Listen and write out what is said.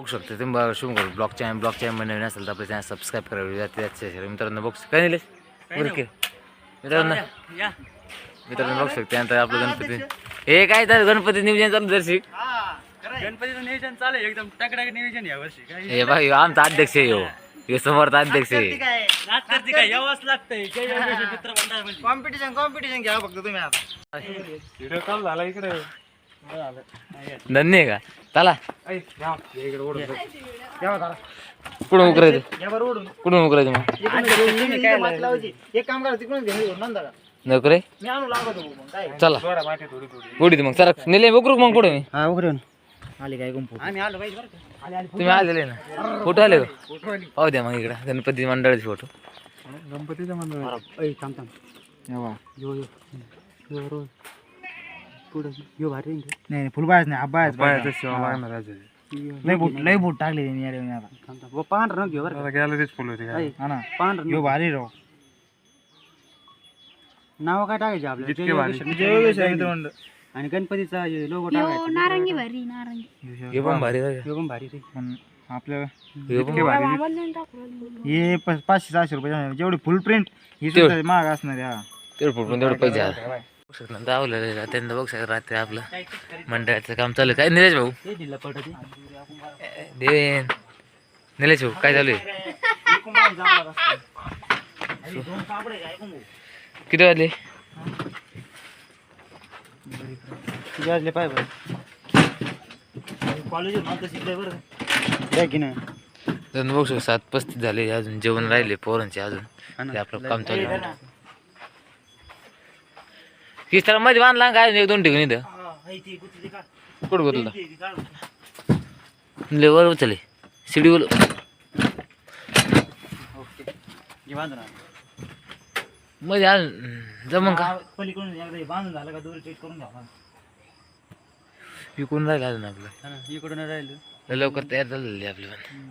बघू शकतो तुम्ही बघा शुभ करू ब्लॉग चॅनल ब्लॉग चॅनल नवीन असेल तर आपल्या चॅनल सबस्क्राईब करावे त्याचे मित्रांनो बघू काय निलेश ओके मित्रांनो या मित्रांनो बघू शकतो त्यानंतर आपलं गणपती हे काय तर गणपती नियोजन चालू दर्शिक गणपतीचं नियोजन चालू आहे एकदम टाकटाक नियोजन या वर्षी काय हे बघा ह्यो आमचा अध्यक्ष आहे ह्यो हे समोरचा अध्यक्ष आहे नाच करते काय यावंच लागतंय जय योगेश मित्र मंडळ म्हणजे कॉम्पिटिशन कॉम्पिटिशन घ्या फक्त तुम्ही आता व्हिडिओ कॉल झाला इकडे धन्य आहे का? चला. कुठून उकरायचं? कुठून उकरायचं मग? तुम्ही काय माती लावायची एक काम करा तिकडून घे नंदा का नको रे मी आणू लागतो मग. काय चला. उडीत मग सर नेले उकरू मग कुठे मी. हा उघडून आली काय गुंपू आम्ही आलो पाहिजे बरं का? आले आले तुम्ही आलेले ना? फोटो आले का पाहू द्या मग इकडे. गणपती मंडळाचे फोटो गणपतीचं मंडळ ऐ थांब थांब. येवा यो यो. यो रोज. पुढं यो भारी आहे नाही नाही फुलबायच नाही आबायच बायाचं सेवा लागणार आज लय बूट लय बूट टाकले त्यांनी थांब थांब. पांढरा घेऊ बरं का. गॅलरीच फुल होती काय हा ना. पांढरा यो भारी राव. नाव काय टाकायचे भारी. जय आणि गणपतीचा लोगो यो टाकायचा. नारंगी भरी नारंगी. हे पण भारी बरं का? यो पण भारी रे पण आपल्या हे पण बाबांना टाकू राहिलो. हे प- पाचशे सहाशे रुपये जेवढी फुल प्रिंट ही सुद्धा महाग असणार आहे, हा. तेवढं फोटो तेवढं पैसे आहे. दावलं त्यांना बघू शकता रात्री आपलं. मंडळाचं काम चालू. काय निलेश भाऊ? देवेन निलेश भाऊ काय चालू आहे? किती वाजले? किती वाजले पाय बरं? कॉलेज की? नाही? बघू सात पस्तीस झाले अजून जेवण राहिले पोरांचे अजून. ते आपलं काम चालू किस त्याला मध्ये बांधला काय एक दोन ठिकाणी इथं. कुठं बोलतो लेवर उचले शिडीवर मध्ये आज जमन का? पलीकडून एकदा हे बांधून झालं का दोरी चेक करून घ्या विकून राहिलं अजून आपलं. इकडून राहिलं. लवकर तयार झालेली आपली पण.